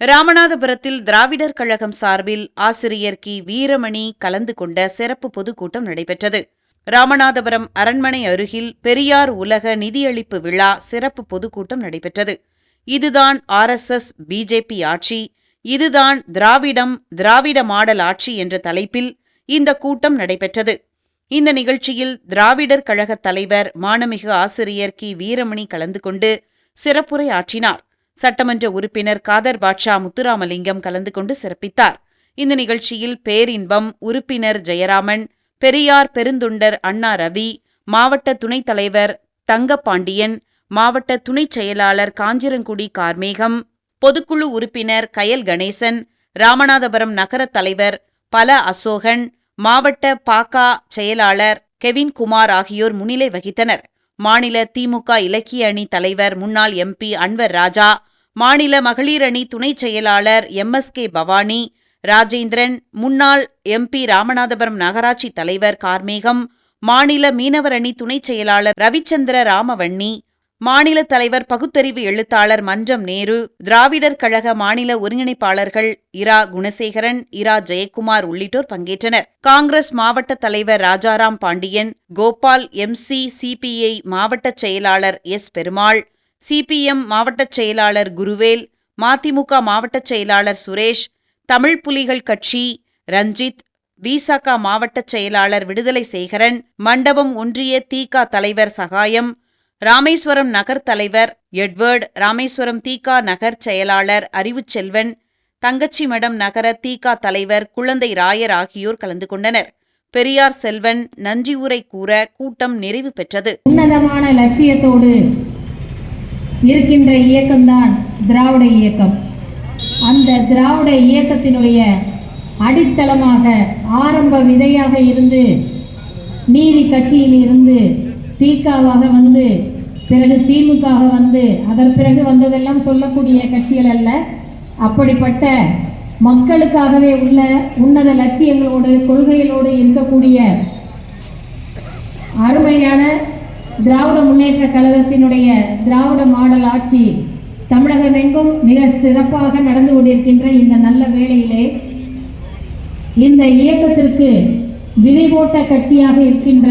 ராமநாதபுரத்தில் திராவிடர் கழகம் சார்பில் ஆசிரியர் கி. வீரமணி கலந்து கொண்ட சிறப்பு பொதுக்கூட்டம் நடைபெற்றது. ராமநாதபுரம் அரண்மனை அருகில் பெரியார் உலக நிதியளிப்பு விழா சிறப்பு பொதுக்கூட்டம் நடைபெற்றது. இதுதான் ஆர்எஸ்எஸ் பிஜேபி ஆட்சி இதுதான் திராவிடம் திராவிட மாடல் ஆட்சி என்ற தலைப்பில் இந்த கூட்டம் நடைபெற்றது. இந்த நிகழ்ச்சியில் திராவிடர் கழகத் தலைவர் மானமிகு ஆசிரியர் கி. வீரமணி கலந்து கொண்டு சிறப்புரை ஆற்றினார் சட்டமன்ற உறுப்பினர் காதர் பாட்ஷா முத்துராமலிங்கம் கலந்து கொண்டு சிறப்பித்தார். இந்த நிகழ்ச்சியில் பேரின்பம் உறுப்பினர் ஜெயராமன் பெரியார் பெருந்தொண்டர் அண்ணா ரவி மாவட்ட துணைத் தலைவர் தங்கப்பாண்டியன் மாவட்ட துணைச் செயலாளர் காஞ்சிரங்குடி கார்மேகம் பொதுக்குழு உறுப்பினர் கயல் கணேசன் ராமநாதபுரம் நகரத் தலைவர் பல அசோகன் மாவட்ட பாக்கா செயலாளர் கெவின் குமார் ஆகியோர் முன்னிலை வகித்தனர். மாநில திமுக இலக்கிய அணி தலைவர் முன்னாள் எம்பி அன்வர் ராஜா மாநில மகளிர் அணி துணைச் செயலாளர் M S K Bhavani Rajendran முன்னாள் எம்பி ராமநாதபுரம் நகராட்சி தலைவர் கார்மேகம் மாநில மீனவர் அணி துணைச் செயலாளர் ரவிச்சந்திர ராமவண்ணி மாநில தலைவர் பகுத்தறிவு எழுத்தாளர் மன்றம் நேரு திராவிடர் கழக மாநில ஒருங்கிணைப்பாளர்கள் இரா குணசேகரன் இரா ஜெயக்குமார் உள்ளிட்டோர் பங்கேற்றனர். காங்கிரஸ் மாவட்ட தலைவர் ராஜாராம் பாண்டியன் கோபால் எம்சி சிபிஐ மாவட்ட செயலாளர் எஸ் பெருமாள் சிபிஎம் மாவட்ட செயலாளர் குருவேல் மதிமுக மாவட்ட செயலாளர் சுரேஷ் தமிழ் புலிகள் கட்சி ரஞ்சித் விசாகா மாவட்ட செயலாளர் விடுதலை சேகரன் மண்டபம் ஒன்றிய தீகா தலைவர் சகாயம் ராமேஸ்வரம் நகர் தலைவர் எட்வர்ட் ராமேஸ்வரம் தீகா நகர் செயலாளர் அறிவுச்செல்வன் தங்கச்சிமடம் நகர தீகா தலைவர் குழந்தை ராயர் ஆகியோர் கலந்து கொண்டனர். பெரியார் செல்வன் நன்றி உரை கூற கூட்டம் நிறைவு பெற்றது. உன்னதமான லட்சியத்தோடு இருக்கின்ற இயக்கம்தான் திராவிட இயக்கம். அந்த திராவிட இயக்கத்தினுடைய அடித்தளமாக ஆரம்ப விதையாக இருந்து நீதி கட்சியில் இருந்து திகாவாக வந்து பிறகு திமுகவாக வந்து அதன் பிறகு வந்ததெல்லாம் சொல்லக்கூடிய கட்சிகள் அல்ல. அப்படிப்பட்ட மக்களுக்காகவே உள்ள உன்னத லட்சியங்களோடு கொள்கைகளோடு இருக்கக்கூடிய அருமையான திராவிட முன்னேற்ற கழகத்தினுடைய திராவிட மாடல் ஆட்சி தமிழகமெங்கும் மிக சிறப்பாக நடந்து கொண்டிருக்கின்ற இந்த நல்ல வேளையிலே இந்த இயக்கத்திற்கு விதை போட்ட கட்சியாக இருக்கின்ற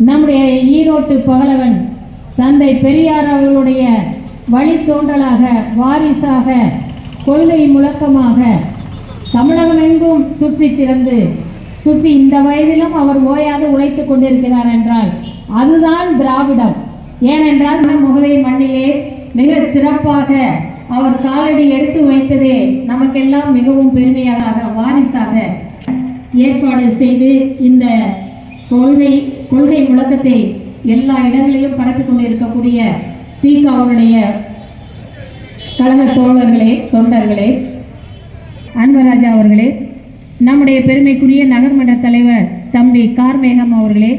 நம்முடைய ஈரோட்டு பகலவன் தந்தை பெரியார் அவர்களுடைய வழித்தோன்றலாக வாரிசாக கொள்கை முழக்கமாக தமிழகமெங்கும் சுற்றி திறந்து சுற்றி இந்த வயதிலும் அவர் ஓயாது உழைத்துக் கொண்டிருக்கிறார் என்றால் அதுதான் திராவிடம். ஏனென்றால் நம் முகவை மண்ணிலே மிக சிறப்பாக அவர் காலடி எடுத்து வைத்ததே நமக்கெல்லாம் மிகவும் பெருமையாக வாரிசாக ஏற்பாடு செய்து இந்த கொள்கை கொள்கை முழக்கத்தை எல்லா இடங்களிலும் பரப்பிக் கொண்டிருக்கக்கூடிய தீகாவுடைய கழக தோழர்களே தொண்டர்களே அன்பராஜா அவர்களே நம்முடைய பெருமைக்குரிய நகர்மன்ற தலைவர் தம்பி கார்மேகம் அவர்களே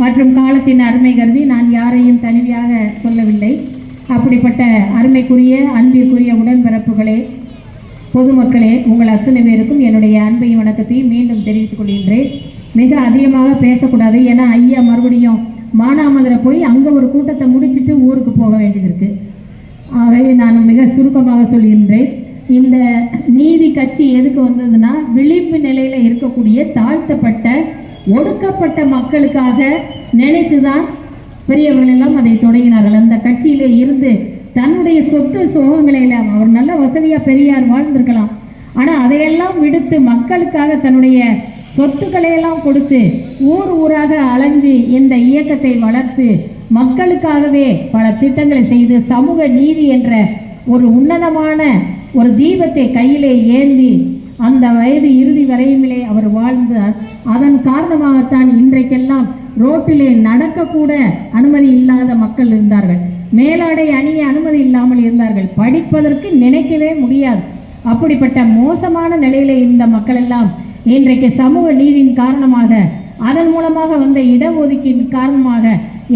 மற்றும் காலத்தின் அருமை கருதி நான் யாரையும் தனிமையாக சொல்லவில்லை. அப்படிப்பட்ட அருமைக்குரிய அன்பிற்குரிய உடன்பிறப்புகளே பொதுமக்களே உங்கள் அத்தனை பேருக்கும் என்னுடைய அன்பையும் வணக்கத்தையும் மீண்டும் தெரிவித்துக் கொள்கின்றேன். மிக அதிகமாக பேசக்கூடாது ஏன்னா ஐயா மறுபடியும் மானாமதுரை போய் அங்கே ஒரு கூட்டத்தை முடிச்சிட்டு ஊருக்கு போக வேண்டியது இருக்குது ஆகவே நான் மிக சுருக்கமாக சொல்கின்றேன். இந்த நீதி கட்சி எதுக்கு வந்ததுன்னா விளிம்பு நிலையில் இருக்கக்கூடிய தாழ்த்தப்பட்ட ஒடுக்கப்பட்ட மக்களுக்காக நினைத்துதான் பெரியவர்கள் எல்லாம் அதை தொடங்கினார்கள். அந்த கட்சியிலே இருந்து தன்னுடைய சொத்து சுகங்களை எல்லாம் அவர் நல்ல வசதியா பெரியார் வாழ்ந்திருக்கலாம். ஆனா அதையெல்லாம் விடுத்து மக்களுக்காக தன்னுடைய சொத்துக்களை எல்லாம் கொடுத்து ஊர் ஊராக அலைஞ்சு இந்த இயக்கத்தை வளர்த்து மக்களுக்காகவே பல திட்டங்களை செய்து சமூக நீதி என்ற ஒரு உன்னதமான ஒரு தீபத்தை கையிலே ஏந்தி அந்த வயது இறுதி வரையுமிலே அவர் வாழ்ந்து அதன் காரணமாகத்தான் இன்றைக்கெல்லாம் ரோட்டிலே நடக்கக்கூட அனுமதி இல்லாத மக்கள் இருந்தார்கள். மேலாடை அணிய அனுமதி இல்லாமல் இருந்தார்கள். படிப்பதற்கு நினைக்கவே முடியாது. அப்படிப்பட்ட மோசமான நிலையிலே இருந்த மக்கள் எல்லாம் இன்றைக்கு சமூக நீதியின் காரணமாக அதன் மூலமாக வந்த இடஒதுக்கீடு காரணமாக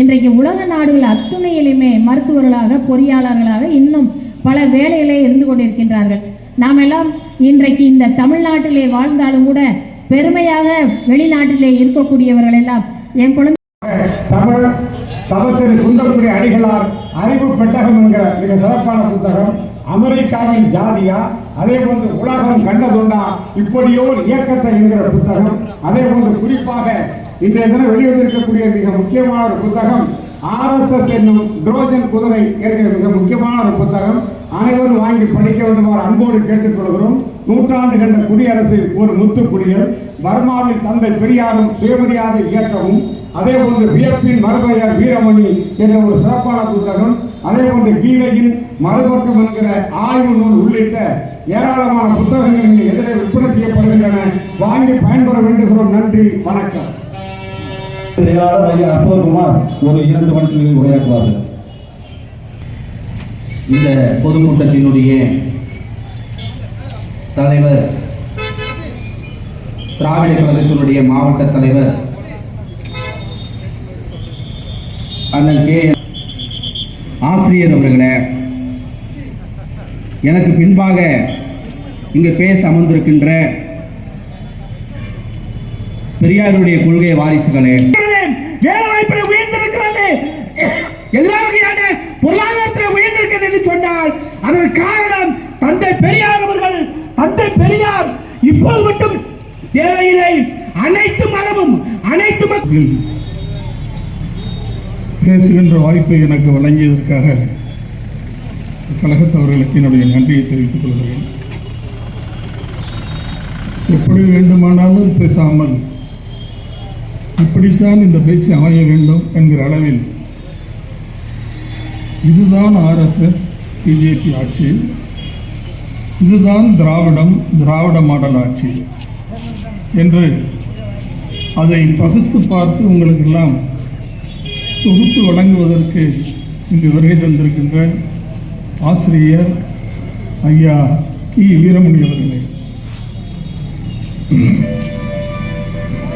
இன்றைக்கு உலக நாடுகள் அத்துணையிலுமே மருத்துவர்களாக பொறியாளர்களாக இன்னும் பல வேலைகளே இருந்து கொண்டிருக்கின்றார்கள். நாம் எல்லாம் இன்றைக்கு இந்த தமிழ்நாட்டிலே வாழ்ந்தாலும் கூட பெருமையாக வெளிநாட்டிலே இருக்கக்கூடியவர்கள் எல்லாம் என் குழந்தை தமிழ் தவத்திரு குன்றக்குடி அடிகளார் அறிவு பெட்டகம் என்கிற மிக சிறப்பான புத்தகம். அமெரிக்காவின் ஜாதியா அதே போன்று உலகம் கண்டதுண்டா இப்படியோ இயக்கத்தை என்கிற புத்தகம். அதே போன்று குறிப்பாக இன்றைய தினம் வெளிவந்திருக்கக்கூடிய மிக முக்கியமான ஒரு புத்தகம் ஆர்எஸ்எஸ் என்னும் ட்ரோஜன் குதிரை என்கிற மிக முக்கியமான ஒரு புத்தகம். அனைவரும் வாங்கி படிக்க வேண்டுமாறு அன்போடு கேட்டுக்கொள்கிறோம். நூற்றாண்டு கண்ட குடியரசு ஒரு முத்து குடியர் பர்மாவில் தந்தை பெரியாரும் சுயமரியாதை இயக்கமும் அதே போன்று வியப்பின் மறுபெயர் வீரமணி என்ற ஒரு சிறப்பான புத்தகம் அதே போன்று கீதையின் மறுபக்கம் என்கிற ஆய்வு நூல் உள்ளிட்ட ஏராளமான புத்தகங்கள் இங்கு எதிரே விற்பனை செய்யப்படுகின்றன. வாங்கி பயன்பெற வேண்டுகிறோம். நன்றி. வணக்கம். செயலாளர் ஐயா அற்புதகுமார் ஒரு இரண்டு மணித்துறையில் உரையாற்றுவார்கள். இந்த பொதுக்கூட்டத்தினுடைய தலைவர். திராவிட கழகத்தினுடைய மாவட்ட தலைவர். அண்ணன் கே. ஆசிரியர் அவர்களே எனக்கு பின்பாக இங்கு பேச அமர்ந்திருக்கின்ற பெரியாருடைய கொள்கை வாரிசுகளே. வேலைவாய்ப்பில் உயர்ந்திருக்கிறது. எல்லா வகையான பொருளாதாரத்தில் உயர்ந்திருக்கிறது என்று சொன்னால் அதற்கு காரணம் தந்தை பெரியார் அவர்கள் தந்தை பெரியார் இப்போது மட்டும் தேவையில்லை. அனைத்து மதமும் அனைத்து மக்கள் பேசுகின்ற வாய்ப்பை எனக்கு வழங்கியதற்காக கழகத்தவர்களுக்கு என்னுடைய நன்றியை தெரிவித்துக் கொள்கிறேன். எப்படி வேண்டுமானாலும் பேசாமல் இப்படித்தான் இந்த பேச்சு அமைய வேண்டும் என்கிற அளவில் இதுதான் ஆர்எஸ்எஸ் பிஜேபி ஆட்சி. இதுதான் திராவிடம் திராவிட மாடல் ஆட்சி. என்று அதை பகுத்து பார்த்து உங்களுக்கெல்லாம் தொகுத்து வழங்குவதற்கு இங்கு வருகை தந்திருக்கின்ற ஆசிரியர் ஐயா கி. வீரமணி அவர்களே.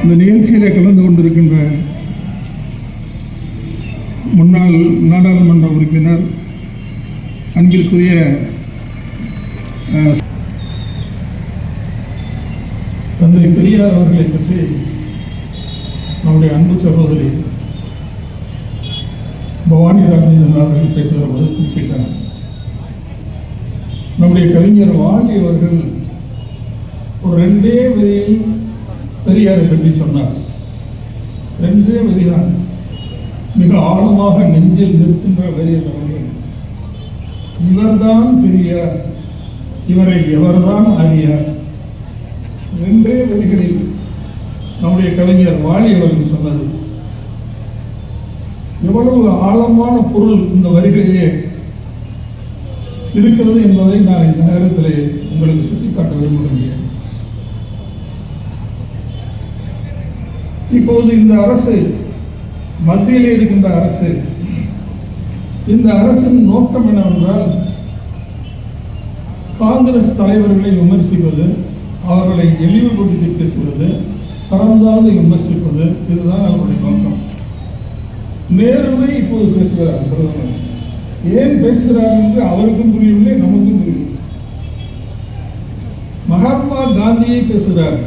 இந்த நிகழ்ச்சியிலே கலந்து கொண்டிருக்கின்ற முன்னாள் நாடாளுமன்ற உறுப்பினர் அன்பிற்குரிய தந்தை பெரியார் அவர்களை பற்றி நம்முடைய அன்பு சகோதரி பவானி ராஜேந்திரன் அவர்கள் பேசுகிற போது குறிப்பிட்டார். நம்முடைய கவிஞர் வாலி அவர்கள் ஒரு ரெண்டே வரியில் பெரியாரை பற்றி சொன்னார். ரெண்டே வரிதான். மிக ஆழமாக நெஞ்சில் நிற்கின்ற வரி அவர்கள். இவர்தான் பெரியார். இவரை எவர்தான் அறியார்? ரெண்டே வரிகளில் நம்முடைய கலைஞர் வாலி அவர்கள் சொன்னது. எவ்வளவு ஆழமான பொருள் இந்த வரிகளிலே இருக்கிறது என்பதை நான் இந்த நேரத்தில் உங்களுக்கு சுட்டிக்காட்ட விரும்புகிறேன். இப்போது இந்த அரசு மத்தியிலே இருக்கின்ற அரசு இந்த அரசின் நோக்கம் என்னவென்றால் காங்கிரஸ் தலைவர்களை விமர்சிப்பது அவர்களை இழிவுபடுத்தி பேசுவது பரந்தாழ்ந்து விமர்சிப்பது இதுதான் அவருடைய நோக்கம். நேருவை இப்போது பேசுகிறார் பிரதமர். ஏன் பேசுகிறார் என்று அவருக்கும் புரியவில்லை நமக்கும் புரியவில்லை. மகாத்மா காந்தியை பேசுகிறார்.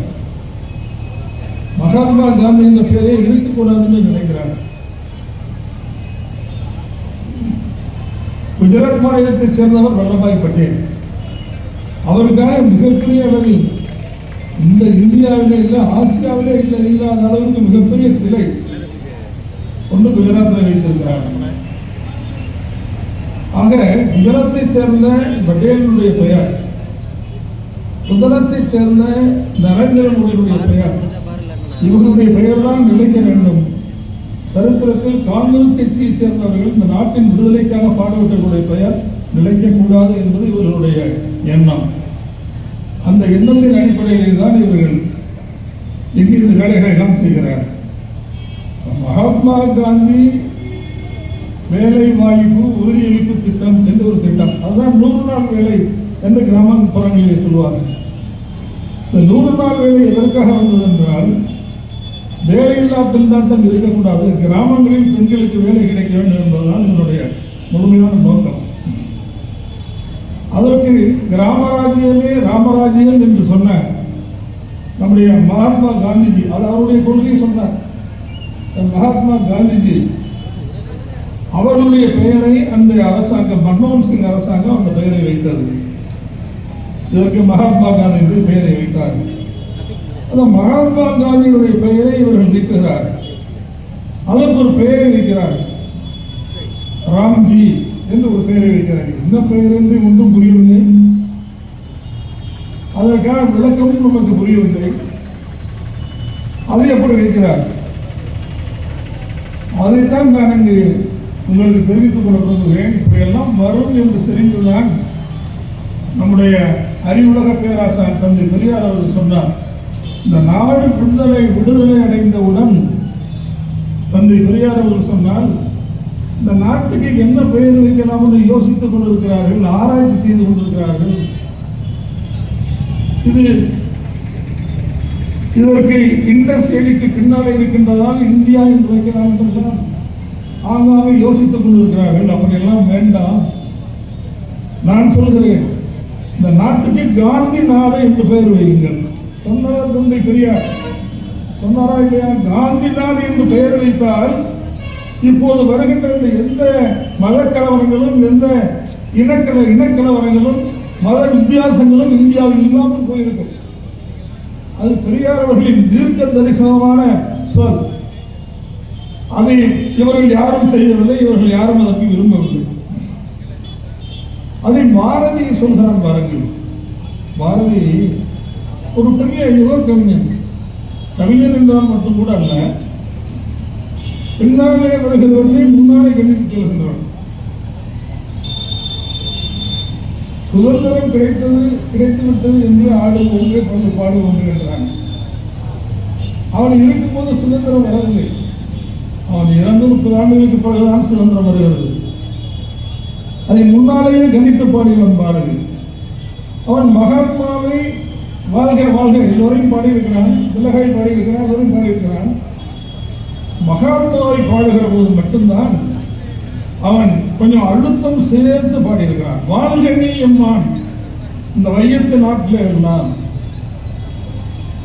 மகாத்மா காந்தி என்ற பெயரை இருக்கக்கூடாதுன்னு நினைக்கிறார். குஜராத் மாநிலத்தைச் சேர்ந்தவர் வல்லபாய் பட்டேல். அவருக்காக மிகப்பெரிய அளவில் இந்த இந்தியாவிலே இல்லை ஆசியாவிலே இல்லை இல்லாத அளவுக்கு மிகப்பெரிய சிலை ஒன்று குஜராத்தில் வைத்திருக்கிறார். ஆக குஜராத்தைச் சேர்ந்த பட்டேலினுடைய பெயர் குஜராத்தைச் சேர்ந்த நரேந்திர மோடியினுடைய பெயர் இவர்களுடைய பெயர்தான் நிலைக்க வேண்டும். சரித்திரத்தில் காங்கிரஸ் கட்சியைச் சேர்ந்தவர்கள் இந்த நாட்டின் விடுதலைக்காக பாடுபட்டவர்களுடைய பெயர் நிலைக்கக்கூடாது என்பது இவர்களுடைய எண்ணம். அந்த எண்ணத்தின் அடிப்படையிலே தான் இவர்கள் இங்கிருந்து வேலைகளை எல்லாம் செய்கிறார். மகாத்மா காந்தி வேலை வாய்ப்பு உறுதியளிப்பு திட்டம் என்று ஒரு திட்டம். அதுதான் நூறு நாள் வேலை என்று கிராமப்புறங்களிலே சொல்வார்கள் இந்த நூறு நாள் வேலை எதற்காக வந்தது என்றால் வேலையில்லா திண்டாட்டம் இருக்கக்கூடாது. கிராமங்களில் பெண்களுக்கு வேலை கிடைக்க வேண்டும் என்பதுதான் என்னுடைய முழுமையான நோக்கம். அதற்கு கிராமராஜ்யமே ராமராஜ்யம் என்று சொன்ன நம்முடைய மகாத்மா காந்திஜி அது அவருடைய கொள்கையை சொன்னார் மகாத்மா காந்திஜி அவருடைய பெயரை அந்த அரசாங்கம் மன்மோகன் சிங் அரசாங்கம் அந்த பெயரை வைத்தது. இதற்கு மகாத்மா காந்தி என்று பெயரை வைத்தார்கள் அந்த மகாத்மா காந்தியுடைய பெயரை இவர்கள் நீக்குகிறார்கள். அதற்கு ஒரு பெயரை வைக்கிறார்கள். ராம்ஜி. என்று ஒரு பெயரை வைக்கிறார்கள். என்ன பெயர் என்று ஒன்றும் புரியவில்லை. அதற்கான விளக்கமும் நமக்கு புரியவில்லை. அதை எப்படி வைக்கிறார்? அதைத்தான் நான் இங்கு உங்களுக்கு தெரிவித்துக் கொள்ள விரும்புகிறேன். இப்படியெல்லாம் வரும் என்று தெரிந்துதான் நம்முடைய அறிவுலக பேராசான் தந்தை பெரியார் அவர்கள் சொன்னார். இந்த நாடு விடுதலை விடுதலை அடைந்தவுடன் தந்தை பெரியார் அவர்கள் சொன்னால் இந்த நாட்டுக்கு என்ன பெயர் வைக்கலாம் என்று யோசித்துக் கொண்டிருக்கிறார்கள் ஆராய்ச்சி செய்து கொண்டிருக்கிறார்கள். இது இதற்கு இண்டஸ் வேலிக்கு பின்னாலே இருக்கின்றதால் இந்தியா என்று வைக்கலாம் என்றுதான் ஆங்காக யோசித்துக் கொண்டிருக்கிறார்கள். அப்படியெல்லாம் வேண்டாம். நான் சொல்கிறேன் இந்த நாட்டுக்கு காந்தி நாடு என்று பெயர் வையுங்கள். சொன்னவர் தந்தை பெரியார். சொன்னாரா இல்லையா? காந்தி நாடு என்று பெயர் வைத்தால் இப்போது வருகின்ற இந்த எந்த மத கலவரங்களும் எந்த இனக்கல இனக்கலவரங்களும் மத வித்தியாசங்களும் இந்தியாவில் இல்லாமல் போயிருக்கும். அது பெரியார் அவர்களின் தீர்க்க தரிசனமான சொல். அதை இவர்கள் யாரும் செய்யவில்லை இவர்கள் யாரும் அதற்கு விரும்பவில்லை. அதை பாரதி சொல்கிறான் பாருங்கள் பாரதி ஒரு பெரிய யுவர் கவிஞன் கவிஞன் என்றால் மட்டும் கூட அல்ல பின்னாலே வருகிறவர்களை முன்னாலே கண்டித்து செல்கின்றவன் சுதந்திரம் கிடைத்தது கிடைத்துவிட்டது என்று ஆடு ஒன்றே கொண்டு பாடு ஒன்று என்றான். அவன் இருக்கும்போது சுதந்திரம் வரவில்லை. அவன் இறந்து முப்பது ஆண்டுகளுக்கு பிறகுதான் சுதந்திரம் வருகிறது. அதை முன்னாலேயே கணித்து பாடியவன் பாரதி அவன் மகாத்மாவை வாழ்க வாழ்க. எல்லோரையும் பாடியிருக்கிறான் திலகாய் பாடியிருக்கிறான் எல்லோரும் பாடியிருக்கிறான். மகாத்மாவை பாடுகிற போது மட்டும்தான் அவன் கொஞ்சம் அழுத்தம் சேர்த்து பாடியிருக்கிறான். வாழ்கண்ணி எம்மான் இந்த வையத்து நாட்டில் இருந்தான்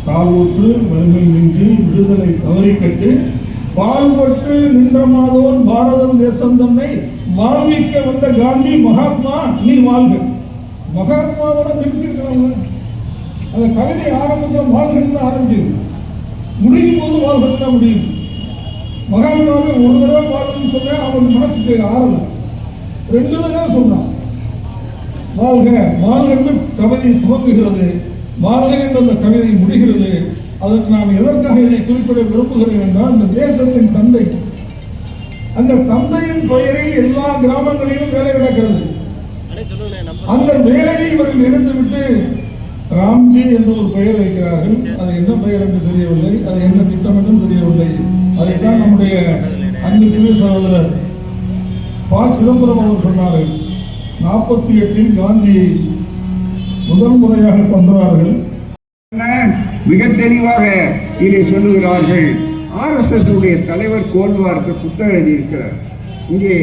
தாழ்வுற்று வறுமை நின்று விடுதலை தவறிக்கட்டு பால்பட்டு நின்ற மாதோர் பாரதம் தேசம் தன்னை வாழ்விக்க வந்த காந்தி மகாத்மா நீ வாழ்க. மகாத்மாவோட நிறுத்திருக்கிறாங்க அந்த கவிதை ஆரம்பத்தில் வாழ்கிறது ஆரம்பிச்சிருக்கு முடியும் போது வாழ்கிறது தான் முடியும் மகாத்மாவை ஒரு தடவை பார்த்துன்னு சொன்னா அவன் மனசுக்கு ஆறல. ரெண்டு தடவை சொன்னான். வாழ்க வாழ்க என்று கவிதை துவங்குகிறது. வாழ்க என்று அந்த கவிதை முடிகிறது. அதற்கு நான் எதற்காக இதை குறிப்பிட விரும்புகிறேன் என்றால் இந்த தேசத்தின் தந்தை அந்த தந்தையின் பெயரில் எல்லா கிராமங்களிலும் வேலை நடக்கிறது. அந்த வேலையை இவர்கள் எடுத்துவிட்டு ராம்ஜி என்று ஒரு பெயர் வைக்கிறார்கள். அது என்ன பெயர் என்று தெரியவில்லை. அது என்ன திட்டம் என்றும் தெரியவில்லை. அதைத்தான் நம்முடைய அன்பு சகோதரர் பா சிதம்பரம் அவர் சொன்னார்கள். நாற்பத்தி எட்டில் காந்தியை முதல் முறையாக தந்தார்கள் மிக தெளிவாக இதை சொல்லுகிறார்கள். ஆர்எஸ்எஸ் உடைய தலைவர் கோல்வார்க்கு புத்தகம் எழுதியிருக்கிறார். இங்கே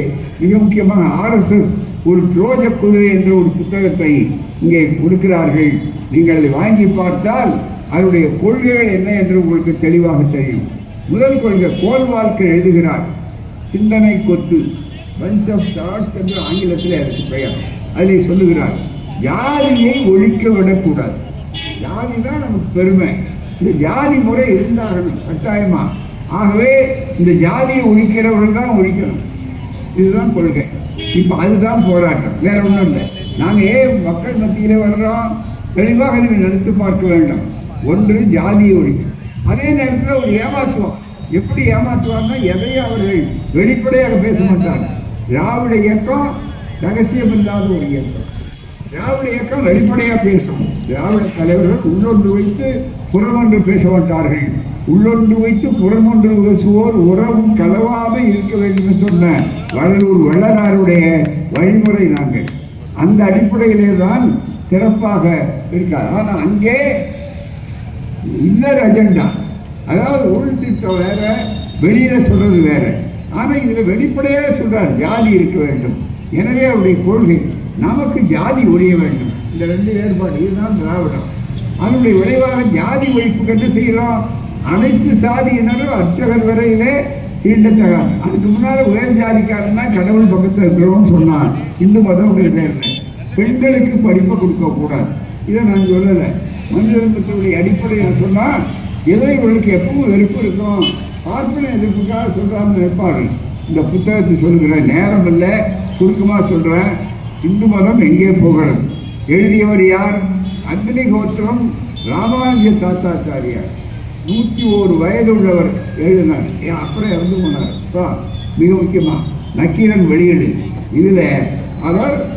மிக முக்கியமாக ஆர்எஸ்எஸ் ஒரு புரோஜ குதிரை என்ற ஒரு புத்தகத்தை இங்கே கொடுக்கிறார்கள். நீங்கள் அதை வாங்கி பார்த்தால் அதனுடைய கொள்கைகள் என்ன என்று உங்களுக்கு தெளிவாக தெரியும். முதல் கொள்கை கோல்வார்க்கு எழுதுகிறார். சிந்தனை கொத்து பஞ்ச் ஆஃப் தாட்ஸ் என்று ஆங்கிலத்தில் எனக்கு பெயர். அதில் சொல்லுகிறார் ஜாதியை ஒழிக்க விடக்கூடாது. ஜாதி தான் நமக்கு பெருமை. இந்த ஜாதி முறை இருந்தாகணும் கட்டாயமா. ஆகவே இந்த ஜாதியை ஒழிக்கிறவர்கள் தான் ஒழிக்கணும். இதுதான் கொள்கை. இப்போ அதுதான் போராட்டம். வேற ஒன்றும் இல்லை. நாங்கள் ஏன் மக்கள் மத்தியிலே வர்றோம்? தெளிவாக நீங்கள் நினைத்து பார்க்க வேண்டும். ஒன்று ஜாதியை ஒழிக்கும் அதே நேரத்தில் ஒரு ஏமாத்துவோம். எப்படி ஏமாற்றுவார்னா எதையும் அவர்கள் வெளிப்படையாக பேச மாட்டாங்க திராவிட இயக்கம் ரகசியம் இல்லாத ஒரு இயக்கம். திராவிட இயக்கம் வெளிப்படையாக பேசும். திராவிட தலைவர்கள் உள்ளொன்று வைத்து புறமொன்று பேச மாட்டார்கள். உள்ளொன்று வைத்து புறமொன்று பேசுவோர் உறவும் கலவாமல் இருக்க வேண்டும் என்று சொன்ன வடலூர் வள்ளலாருடைய வழிமுறை நாங்கள். அந்த அடிப்படையிலே தான் சிறப்பாக இருக்கார். ஆனால் அங்கே இன்னர் அஜெண்டா. அதாவது உள் திட்டம் வேற வெளியில சொல்றது வேற. ஆனால் இதில் வெளிப்படையாக சொல்றார் ஜாதி இருக்க வேண்டும். எனவே அவருடைய கொள்கை நமக்கு ஜாதி ஒழிய வேண்டும். இந்த ரெண்டு வேறுபாடு இதுதான் திராவிடம். அதனுடைய விளைவாக ஜாதி ஒழிப்புக்கு என்ன செய்கிறோம். அனைத்து சாதியினரும் அர்ச்சகர் வரையிலே தீண்டத்தகாது. அதுக்கு முன்னால் உயர் ஜாதிக்காரன்னா கடவுள் பக்கத்தில் இருக்கிறோம்னு சொன்னான். இந்து மதம் பேர்ல. பெண்களுக்கு படிப்பை கொடுக்கக்கூடாது இதை நான் சொல்லலை. மனிதர்களுடைய அடிப்படையில் சொன்னால் ஏதோ இவர்களுக்கு எப்பவும் வெறுப்பு இருக்கும். பார்ப்பன எதிர்ப்புக்காக சொல்கிறான்னு நினைப்பார்கள் இந்த புத்தகத்தை சொல்லுகிறேன் நேரம் இல்லை சுருக்கமாக சொல்கிறேன் இந்து மதம் எங்கே போகிறது? எழுதியவர் யார்? அக்னி கோத்திரம் ராமானுஜ தாத்தாச்சாரியார். நூற்றி ஒரு வயது உள்ளவர் எழுதினார். ஏன் அப்புறம் இறந்து போனார். அப்பா, மிக முக்கியமாக நக்கீரன் வெளியீடு. இதில் அவர்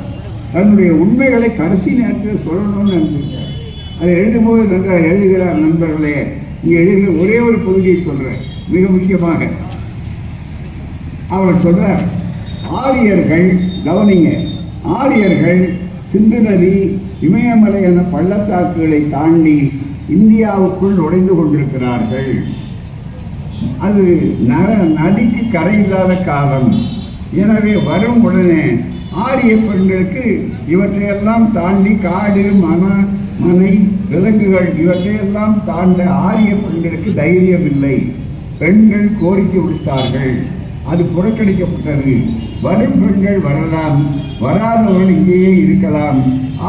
தன்னுடைய உண்மைகளை கடைசி நேரத்தில் சொல்லணும்னு நினைச்சிருக்கார். அதை எழுதும்போது நன்றாக எழுதுகிறார் நண்பர்களே. இங்கே எழுதுகிற ஒரே ஒரு பகுதியை சொல்கிறேன் மிக முக்கியமாக. அவர் சொல்கிறார் ஆரியர்கள் கவனிங்க ஆரியர்கள் சிந்து நதி இமயமலை என பள்ளத்தாக்குகளை தாண்டி இந்தியாவுக்குள் நுழைந்து கொண்டிருக்கிறார்கள். அது நர நதிக்கு கரை இல்லாத காலம். எனவே வரும் உடனே ஆரிய பெண்களுக்கு இவற்றையெல்லாம் தாண்டி காடு மன மனை விலங்குகள் இவற்றையெல்லாம் தாண்ட ஆரிய பெண்களுக்கு தைரியம் இல்லை பெண்கள் கோரிக்கை விடுத்தார்கள். அது புறக்கணிக்கப்பட்டது. வரும் பெண்கள் வரலாம். வராதவர்கள் இங்கேயே இருக்கலாம்.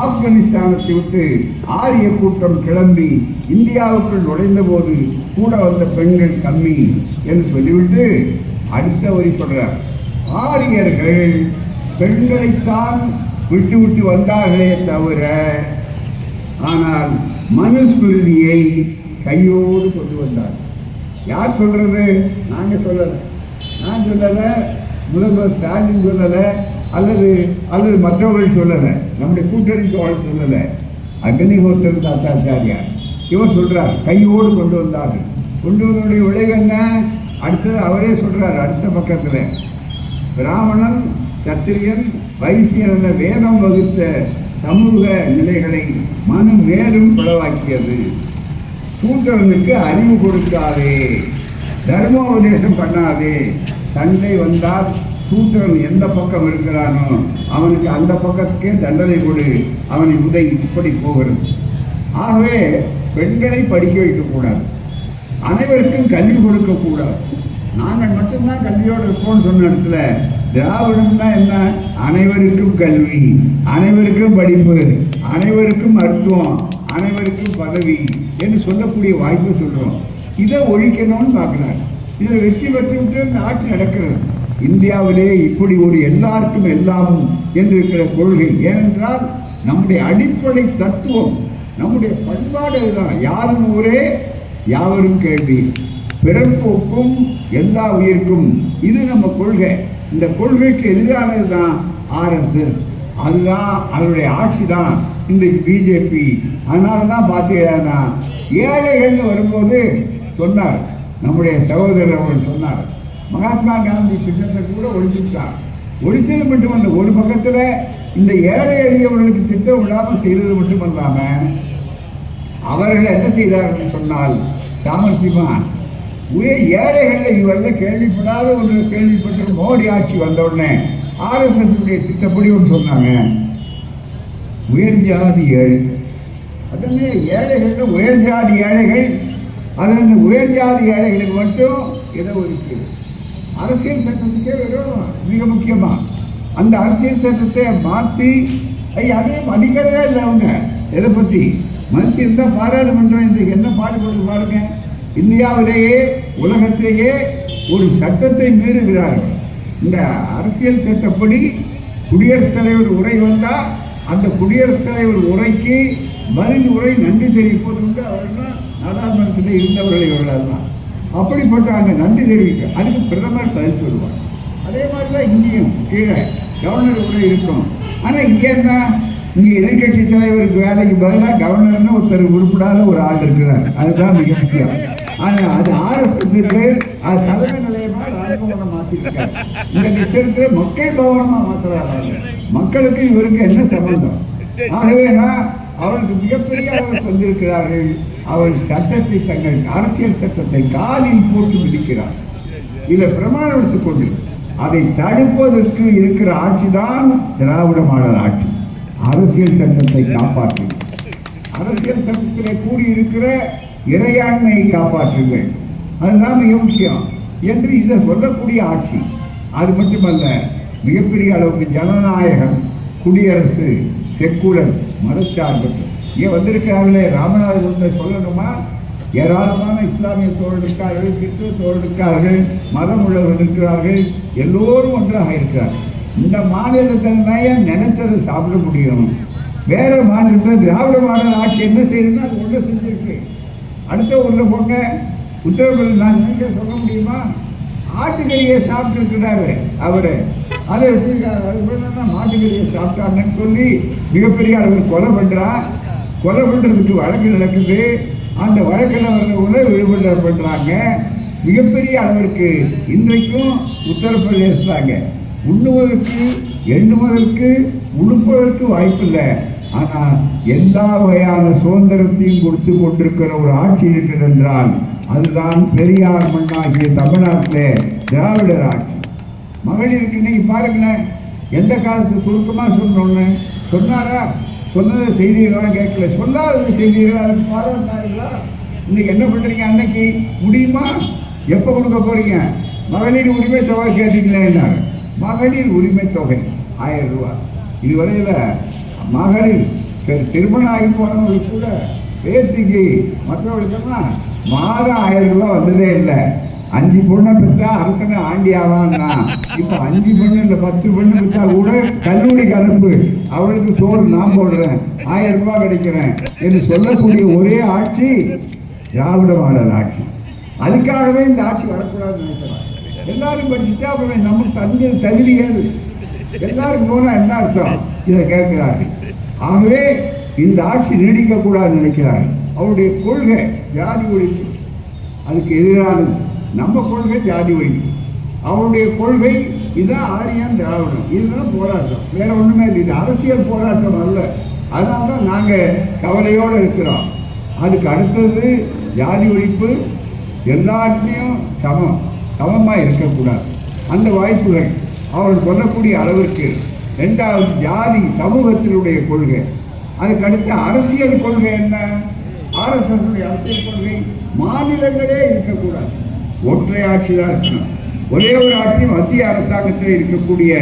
ஆப்கானிஸ்தானத்தை விட்டு ஆரிய கூட்டம் கிளம்பி இந்தியாவுக்குள் நுழைந்தபோது கூட வந்த பெண்கள் கம்மி என்று சொல்லிவிட்டு அடுத்த வரி சொல்றார். ஆரியர்கள் பெண்களைத்தான் விட்டு விட்டு வந்தார்களே தவிர ஆனால் மனுஸ்மிருதியை கையோடு கொண்டு வந்தார். யார் சொல்றது? நாங்க சொல்லலை. நான் சொல்லலை முதல்வர் ஸ்டாலின் சொல்லலை அல்லது அல்லது மற்றவர்கள் சொல்லலை. நம்முடைய கூட்டணி தோழர் சொல்லலை. அக்னிஹோத்திரம் தாத்தாச்சாரியார். இவர் சொல்றார் கையோடு கொண்டு வந்தார்கள். கொண்டு வந்தனுடைய விளைவு என்ன? அடுத்தது அவரே சொல்றார் அடுத்த பக்கத்தில். பிராமணன் சத்திரியன் வைசியன் என வேதம் வகுத்த சமூக நிலைகளை மனம் மேலும் பிளவாக்கியது சூத்திரனுக்கு அறிவு கொடுக்காதே. தர்மோபதேசம் பண்ணாதே. தந்தை வந்தால் சூத்திரன் எந்த பக்கம் இருக்கிறானோ அவனுக்கு அந்த பக்கத்துக்கே தண்டனை கொடு. அவனை உதை இப்படி போகிறது ஆகவே பெண்களை படிக்க வைக்கக்கூடாது அனைவருக்கும் கல்வி கொடுக்கக்கூடாது நாங்கள் மட்டும்தான் கல்வியோடு இருப்போம்னு சொன்ன இடத்துல திராவிடம்னா என்ன? அனைவருக்கும் கல்வி அனைவருக்கும் படிப்பு அனைவருக்கும் மருத்துவம் அனைவருக்கும் பதவி என்று சொல்லக்கூடிய வாய்ப்பு சொல்றோம். இதை ஒழிக்கணும்னு பார்க்குறாங்க இதை வெற்றி பெற்று விட்டு ஆட்சி நடக்கிறது. இந்தியாவிலே இப்படி ஒரு எல்லாருக்கும் எல்லாமும் என்று இருக்கிற கொள்கை ஏனென்றால் நம்முடைய அடிப்படை தத்துவம் நம்முடைய பண்பாடு தான் யாரும் ஊரே யாவரும் கேள்வி. பிறப்புக்கும் எல்லா உயிருக்கும். இது நம்ம கொள்கை. இந்த கொள்கைக்கு எதிரானது தான் ஆர்எஸ்எஸ் அதுதான் அதனுடைய ஆட்சி தான் இன்றைக்கு பிஜேபி அதனால தான் பார்த்தீங்கன்னா ஏழைகள்னு வரும்போது சொன்னார். நம்முடைய சகோதரர் அவர்கள் சொன்னார். மகாத்மா காந்தி திட்டத்தை கூட ஒழிச்சுட்டார். ஒழிச்சது மட்டுமல்ல ஒரு பக்கத்தில் இந்த ஏழை எளியவர்களுக்கு திட்டம் விடாமல் செய்தது மட்டுமல்லாமல் அவர்கள் என்ன செய்தார்கள் சொன்னால் சாமர்த்தியமா உயர் ஏழைகளை இவர்கள் கேள்விப்படாத ஒன்று கேள்விப்பட்டு மோடி ஆட்சி வந்த உடனே ஆர்எஸ்எஸ் திட்டப்படி ஒன்று சொன்னாங்க. உயர் ஜாதி ஏழை. அதனே ஏழைகள் உயர் ஜாதி ஏழைகள் அதன் உயர் ஜாதி ஏழைகளுக்கு மட்டும் இதை ஒதுக்கீடு. அரசியல் சட்டத்துக்கே வெறும் மிக முக்கியமாக அந்த அரசியல் சட்டத்தை மாற்றி ஐயா அதையும் மதிக்கிறதே இல்லை அவங்க எதை பற்றி மதிச்சு இருந்தால் பாராளுமன்றம் இன்றைக்கு என்ன பாடுபடுது பாருங்க. இந்தியாவிலேயே உலகத்திலேயே ஒரு சட்டத்தை மீறுகிறார்கள். இந்த அரசியல் சட்டப்படி குடியரசுத் தலைவர் உரை வந்தால் அந்த குடியரசுத் தலைவர் உரைக்கு பதில் உரை நன்றி தெரிவிப்பது உண்டு. அவர்கள் நாடாளுமன்றத்தில் இருந்தவர்கள் இவர்கள் தான். அப்படிப்பட்ட அந்த நன்றி தெரிவிக்க அதுக்கு பிரதமர் பதில் சொல்லுவார். அதே மாதிரி தான் இங்கேயும் கீழே கவர்னர் உரை இருக்கும். ஆனால் இங்கே என்ன? இங்கே எதிர்கட்சி தலைவருக்கு வேலைக்கு பதிலாக கவர்னர்னு ஒருத்தர் உருப்படாத ஒரு ஆள் இருக்கிறார். அதுதான் மிக முக்கியம். ஆனால் அது ஆர்எஸ்எஸ்க்கு அது தலைமை நிலையமாக ராஜபவனம் மாற்றிருக்காரு இந்த நிச்சயத்தை மக்கள் பவனமாக மாற்றுறாரு மக்களுக்கு இவருக்கு என்ன சம்பந்தம்? ஆகவே நான் அவருக்கு மிகப்பெரிய அளவில் வந்திருக்கிறார்கள் அவர் சட்டத்தை தங்கள் அரசியல் சட்டத்தை காலில் போட்டு விதிக்கிறார் இதை பிரமாணம் எடுத்துக்கொண்டு அதை தடுப்பதற்கு இருக்கிற ஆட்சி தான் திராவிட மாடல் ஆட்சி. அரசியல் சட்டத்தை காப்பாற்றுங்கள். அரசியல் சட்டத்திலே கூடியிருக்கிற இறையாண்மையை காப்பாற்றுங்கள். அதுதான் மிக முக்கியம். என்று இதை சொல்லக்கூடிய ஆட்சி. அது மட்டுமல்ல மிகப்பெரிய அளவுக்கு ஜனநாயகம் குடியரசு செக்குலர் மதச்சார்பற்ற. இங்கே வந்திருக்கிறார்களே ராமநாதபுரத்தில் சொல்லணுமா? ஏராளமான இஸ்லாமிய தோழர் இருக்கார்கள் கிறிஸ்துவ தோழர் இருக்கார்கள் மதம் உள்ளவர்கள் இருக்கிறார்கள் எல்லோரும் ஒன்றாக இருக்கிறார்கள். இந்த மாநிலத்தில் தான் ஏன் நினைச்சதை சாப்பிட முடியும்? வேற மாநிலத்தில் திராவிட மாடல் ஆட்சி என்ன செய்யணும்னா அது ஒன்று செஞ்சிருக்கு. அடுத்த ஊரில் போங்க உத்தரப்பிரதேச நான் நினைக்க சொல்ல முடியுமா? ஆட்டுக்கறியை சாப்பிட்டு அவர். அவரு அதை வச்சிருக்காரு மாட்டுக்கறியை சாப்பிட்டாங்கன்னு சொல்லி மிகப்பெரிய அளவில் கொலை பண்ணுறா கொலை பண்ணுறதுக்கு வழக்கு நடக்குது. அந்த வழக்கில் வர்றவங்கள விடுபட பண்ணுறாங்க மிகப்பெரிய அளவிற்கு இன்றைக்கும் உத்தரப்பிரதேசத்தாங்க உண்ணுவதற்கு எண்ணுவதற்கு உடுப்பதற்கு வாய்ப்பில்லை. ஆனால் எல்லா வகையான சுதந்திரத்தையும் கொடுத்து கொண்டிருக்கிற ஒரு ஆட்சி இருக்கிறது என்றால் அதுதான் பெரியார் மண்ணாகிய தமிழ்நாட்டிலே திராவிடர் ஆட்சி. மகளிருக்கு இன்னைக்கு பாருங்களேன் எந்த காலத்து சுருக்கமாக சொன்னோன்னு சொன்னாரா? சொன்னது செய்தீர்களா கேட்கல. சொல்லாதது செய்தீர்களா? அதுக்கு இன்னைக்கு என்ன பண்ணுறீங்க அன்னைக்கு? முடியுமா? எப்போ கொடுக்க போகிறீங்க மகளிர் உரிமை தொகை கேட்டீங்களே மகளிர் உரிமை தொகை ஆயிரம் ரூபாய். இதுவரையில மகளிர் சரி, திருமணம் ஆகி போனவங்களுக்கு கூட பேத்திக்கு மற்றவர்களுக்கெல்லாம் மாதம் ஆயிரம் ரூபாய் வந்ததே இல்லை. அஞ்சு பொண்ணை பெற்றா அரசனை ஆண்டி ஆவான்னா இப்ப அஞ்சு பொண்ணு இல்லை பத்து பொண்ணு பெற்றா கூட கல்லூரிக்கு அனுப்பு அவளுக்கு சோறு நான் போடுறேன் ஆயிரம் ரூபாய் கிடைக்கிறேன் என்று சொல்லக்கூடிய ஒரே ஆட்சி திராவிட மாடல் ஆட்சி. அதுக்காகவே இந்த ஆட்சி வரக்கூடாதுன்னு நினைக்கிறேன். எல்லாரும் படிச்சுட்டா அப்புறம் நமக்கு தகுதி தகுதி ஏது? எல்லாரும் போனா என்ன அர்த்தம்? இதை கேட்கிறார்கள் ஆகவே இந்த ஆட்சி நீடிக்க கூடாதுன்னு நினைக்கிறார்கள் அவருடைய கொள்கை ஜாதி ஒழிப்பு. அதுக்கு எதிரானது. நம்ம கொள்கை ஜாதி ஒழிப்பு. அவருடைய கொள்கை இதுதான் ஆரியம் திராவிடம். இதுதான் போராட்டம். வேற ஒண்ணுமே இல்லை. இது அரசியல் போராட்டம் அல்ல. அதனால தான் நாங்கள் கவலையோடு இருக்கிறோம். அதுக்கு அடுத்தது ஜாதி ஒழிப்பு. எல்லாருமே சமம். சமமாக இருக்கக்கூடாது. அந்த வாய்ப்புகள் அவர் சொல்லக்கூடிய அளவிற்கு ரெண்டாவது ஜாதி சமூகத்தினுடைய கொள்கை. அதுக்கடுத்து அரசியல் கொள்கை என்ன? ஆர்எஸ்எஸ் அரசியல் கொள்கை மாநிலங்களே இருக்கக்கூடாது. ஒற்றை ஆட்சி தான் இருக்கணும். ஒரே ஒரு ஆட்சி மத்திய அரசாங்கத்தில் இருக்கக்கூடிய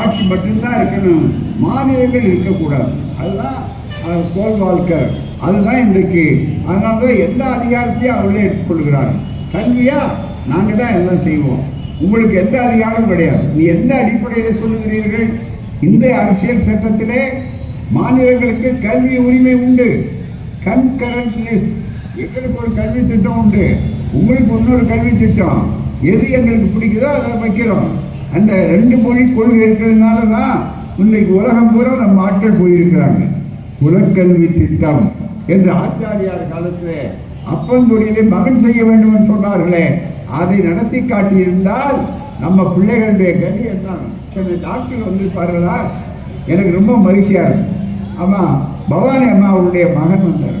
ஆட்சி மட்டும்தான் இருக்கணும். மாநிலங்கள் இருக்கக்கூடாது. அதுதான் கோல் வால்கர் அதுதான் இன்றைக்கு. அதனால எந்த எல்லா அதிகாரத்தையும் அவர்களே எடுத்துக்கொள்கிறார்கள். கல்வியா? நாங்கள் தான் எல்லாம் செய்வோம். உங்களுக்கு எந்த அதிகாரம் கிடையாது. நீ எந்த அடிப்படையில் சொல்லுகிறீர்கள்? இந்த அரசியல் சட்டத்திலே மாநிலங்களுக்கு கல்வி உரிமை உண்டு. Concurrent list. எங்களுக்கு ஒரு கல்வி திட்டம் உண்டு. உங்களுக்கு இன்னொரு கல்வி திட்டம். எது எங்களுக்கு பிடிக்குதோ அதை வைக்கிறோம். அந்த ரெண்டு மொழி கொள்கை இருக்கிறதுனால தான் இன்னைக்கு உலகம் பூரா நம்ம ஆட்கள் போயிருக்கிறாங்க. குலக்கல்வி திட்டம் என்று ஆச்சாரியார் காலத்தில் அப்பந்தொழிலை மகன் செய்ய வேண்டும் என்று சொன்னார்களே. அதை நடத்தி காட்டியிருந்தால் நம்ம பிள்ளைகளுடைய கதி என்ன சில டாக்டர் வந்திருப்பார்களா எனக்கு ரொம்ப மகிழ்ச்சியாக இருக்கும் ஆமாம் பவானி அம்மா அவருடைய மகன் வந்தார்.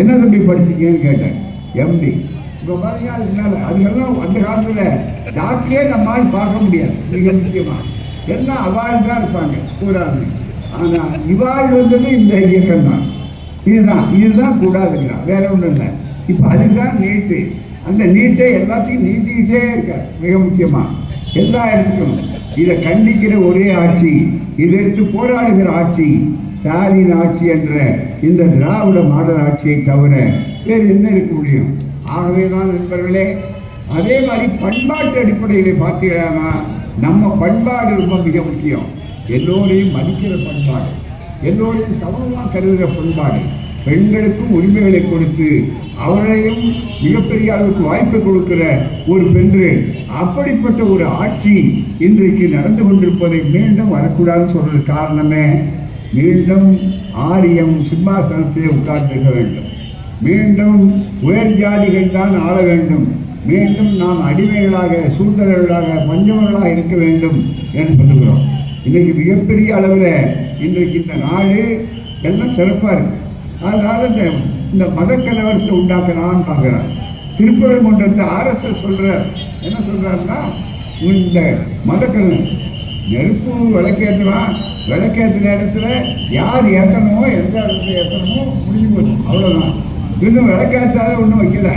என்ன தம்பி படிச்சிங்கன்னு கேட்டேன். எம்டி இப்போ பாருங்க அதுக்கு அதுக்கெல்லாம் அந்த காலத்தில் டாக்டரே நம்மால் பார்க்க முடியாது. மிக முக்கியமாக எல்லாம் அவாள் தான் இருப்பாங்க கூடாது ஆனால் இவாள் வந்தது இந்த இயக்கம் தான் இதுதான் இதுதான் கூடாதுங்கிறான். வேற ஒன்றும் இல்லை. இப்போ அதுதான் நீட்டு அந்த நீட்டை எல்லாத்தையும் நீட்டிக்கிட்டே இருக்கார் மிக முக்கியமாக எல்லா இடத்துக்கும். இதை கண்டிக்கிற ஒரே ஆட்சி இதை எடுத்து போராடுகிற ஆட்சி ஸ்டாலின் ஆட்சி என்ற இந்த திராவிட மாடல் ஆட்சியை தவிர வேறு என்ன இருக்க முடியும்? ஆகவே தான் நண்பர்களே அதே மாதிரி பண்பாட்டு அடிப்படையில் பார்த்தீங்கன்னா நம்ம பண்பாடு ரொம்ப மிக முக்கியம். எல்லோரையும் மதிக்கிற பண்பாடு எல்லோரையும் சமமாக கருதுகிற பண்பாடு பெண்களுக்கும் உரிமைகளை கொடுத்து அவரையும் மிகப்பெரிய அளவுக்கு வாய்ப்பு கொடுக்கிற ஒரு பெண்று அப்படிப்பட்ட ஒரு ஆட்சி இன்றைக்கு நடந்து கொண்டிருப்பதை மீண்டும் வரக்கூடாதுன்னு சொல்றது காரணமே மீண்டும் ஆரியம் சிம்மாசனத்திலே உட்கார்ந்திருக்க வேண்டும். மீண்டும் உயர் ஜாதிகள் தான் ஆள வேண்டும். மீண்டும் நாம் அடிமைகளாக சூழ்நிலைகளாக பஞ்சவர்களாக இருக்க வேண்டும் என்று சொல்லுகிறோம். இன்னைக்கு மிகப்பெரிய அளவில் இன்றைக்கு இந்த நாடு எல்லாம் சிறப்பாக இருக்கு. அதனால இந்த இந்த மத கலவரத்தை உண்டாக்கலாம்னு பார்க்குறார். திருப்பரங்குன்றத்தை ஆர்எஸ்எஸ் சொல்ற என்ன சொல்றாருன்னா இந்த மத நெருப்பு விளக்கேற்றுவான் விளக்கேற்றின இடத்துல யார் ஏற்றணுமோ எந்த இடத்துல ஏற்றணுமோ முடிஞ்சு போச்சு அவ்வளோதான் இன்னும் விளக்கேற்றாத ஒன்றும் வைக்கல.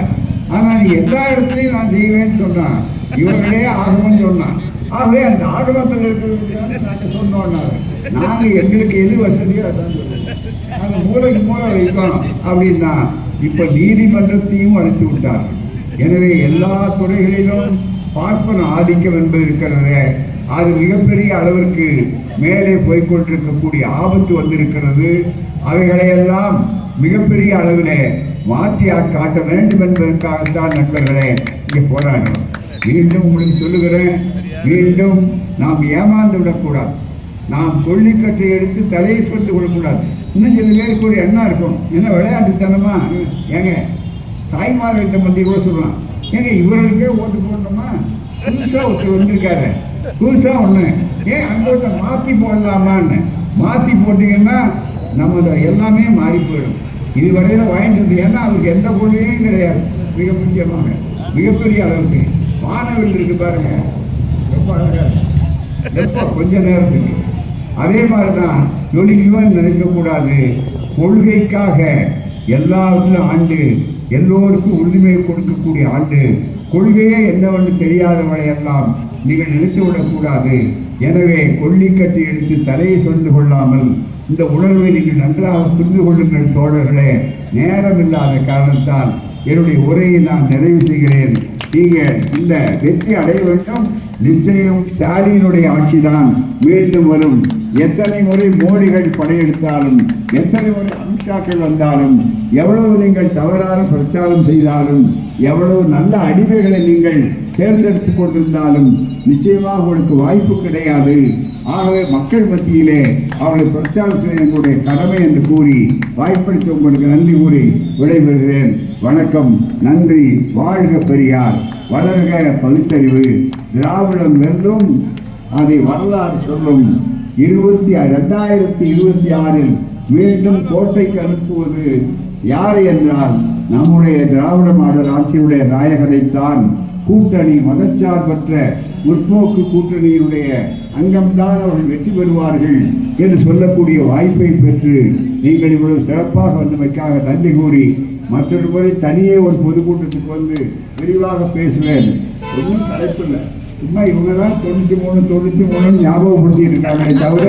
ஆனால் நீ எல்லா இடத்துலையும் நான் செய்வேன்னு சொன்னான். இவர்களே ஆகணும்னு சொன்னான். ஆகவே அந்த ஆடுமத்தில் இருக்கிறவங்க நாங்கள் சொன்னோம்னா நாங்கள் எங்களுக்கு எது வசதியோ அதான் சொல்லுவோம் நாங்கள் மூளைக்கு மூளை வைக்கணும் அப்படின்னா இப்போ நீதிமன்றத்தையும் அழைத்து விட்டார்கள் எனவே எல்லா துறைகளிலும் பார்ப்பன ஆதிக்கம் என்பது இருக்கிறது. அது மிகப்பெரிய அளவிற்கு மேலே போய்க்கொண்டிருக்கக்கூடிய ஆபத்து வந்திருக்கிறது. அவைகளையெல்லாம் மிகப்பெரிய அளவிலே மாற்றி காட்ட வேண்டும் என்பதற்காகத்தான் நண்பர்களே இங்கே போராடுறோம் மீண்டும் உங்களுக்கு சொல்லுகிறேன் மீண்டும் நாம் ஏமாந்து விடக்கூடாது. நாம் கொள்ளிக்கட்டை எடுத்து தலையை சொந்து விடக்கூடாது இன்னும் சில பேருக்கு ஒரு எண்ணம் இருக்கும். என்ன விளையாட்டுத்தனமா? ஏங்க தாய்மார்கள்ட்ட மத்திய கூட சொல்லலாம். ஏங்க இவர்களுக்கே ஓட்டு போடணுமா? புதுசாக ஒருத்தர் வந்திருக்காரு. புதுசாக ஒன்று ஏன் அங்கே ஒருத்தர் மாற்றி போடலாமான்னு. மாற்றி போட்டீங்கன்னா நம்ம எல்லாமே மாறி போயிடும். இது வரையில் வாங்கிட்டு வந்து ஏன்னா அவருக்கு எந்த பொருளையும் கிடையாது. மிக முக்கியமாக. மிகப்பெரிய அளவுக்கு. வானவில் இருக்கு பாருங்க. ரொம்ப அழகாக கொஞ்ச நேரத்துக்கு. அதே மாதிரி தான் தொழில்வன் நினைக்கக்கூடாது கொள்கைக்காக எல்லாத்திலும் ஆண்டு எல்லோருக்கும் உறுதிமை கொடுக்கக்கூடிய ஆண்டு. கொள்கையே என்னவென்று தெரியாதவளையெல்லாம் நீங்கள் நினைத்து விடக்கூடாது எனவே கொள்ளிக்கட்டி எடுத்து தலையை சொல்ந்து கொள்ளாமல் இந்த உணர்வை நீங்கள் நன்றாக புரிந்து கொள்ளுங்கள் தோழர்களே. நேரம் இல்லாத காரணத்தால் என்னுடைய உரையை நான் நிறைவு செய்கிறேன். நீங்கள் இந்த வெற்றி அடைய வேண்டும். நிச்சயம் ஸ்டாலினுடைய ஆட்சிதான் மீண்டும் வரும். எத்தனை முறை மோடிகள் படையெடுத்தாலும் எத்தனை முறை அமித்ஷாக்கள் வந்தாலும் எவ்வளவு நீங்கள் தவறான பிரச்சாரம் செய்தாலும் எவ்வளவு நல்ல அடிமைகளை நீங்கள் தேர்ந்தெடுத்து கொண்டிருந்தாலும் நிச்சயமாக உங்களுக்கு வாய்ப்பு கிடையாது. ஆகவே மக்கள் மத்தியிலே அவர்களை பிரச்சாரம் செய்ய எங்களுடைய கடமை என்று கூறி வாய்ப்பளித்த உங்களுக்கு நன்றி கூறி விடைபெறுகிறேன். வணக்கம் நன்றி வாழ்க பெரியார். வளர்க பகுத்தறிவு. திராவிடம் வெல்லும் அதை வரலாறு சொல்லும். இருபத்தி ரெண்டாயிரத்தி இருபத்தி ஆறில் மீண்டும் கோட்டைக்கு அனுப்புவது யார் என்றால் நம்முடைய திராவிட மாடல் ஆட்சியுடைய நாயகனைத்தான் கூட்டணி மதச்சார்பற்ற முற்போக்கு கூட்டணியினுடைய அங்கம்தான் அவர்கள் வெற்றி பெறுவார்கள் என்று சொல்லக்கூடிய வாய்ப்பை பெற்று நீங்கள் இவ்வளவு சிறப்பாக வந்தமைக்காக நன்றி கூறி மற்றொரு முறை தனியே ஒரு பொதுக்கூட்டத்துக்கு வந்து விரிவாக பேசுவேன். ஒன்றும் தலைப்பில்லை. சும்மா இவங்க தான் தொண்ணூற்றி மூணு தொண்ணூற்றி மூணு ஞாபகப்படுத்தி இருக்காங்களே தவிர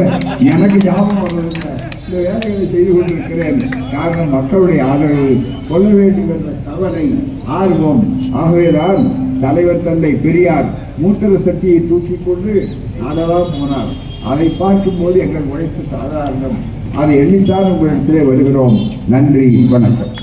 எனக்கு ஞாபகம் வரவில்லை இந்த வேலைகளை செய்து கொண்டிருக்கிறேன். காரணம் மக்களுடைய ஆதரவு. கொள்ள வேண்டும் என்ற கவலை ஆர்வம். ஆகவேதான் தலைவர் தந்தை பெரியார் மூத்தர சக்தியை தூக்கிக் கொண்டு நாடவா போனார். அதை பார்க்கும்போது எங்கள் உழைப்பு சாதாரணம். அதை எண்ணித்தான் உங்களிடத்திலே வருகிறோம். நன்றி வணக்கம்.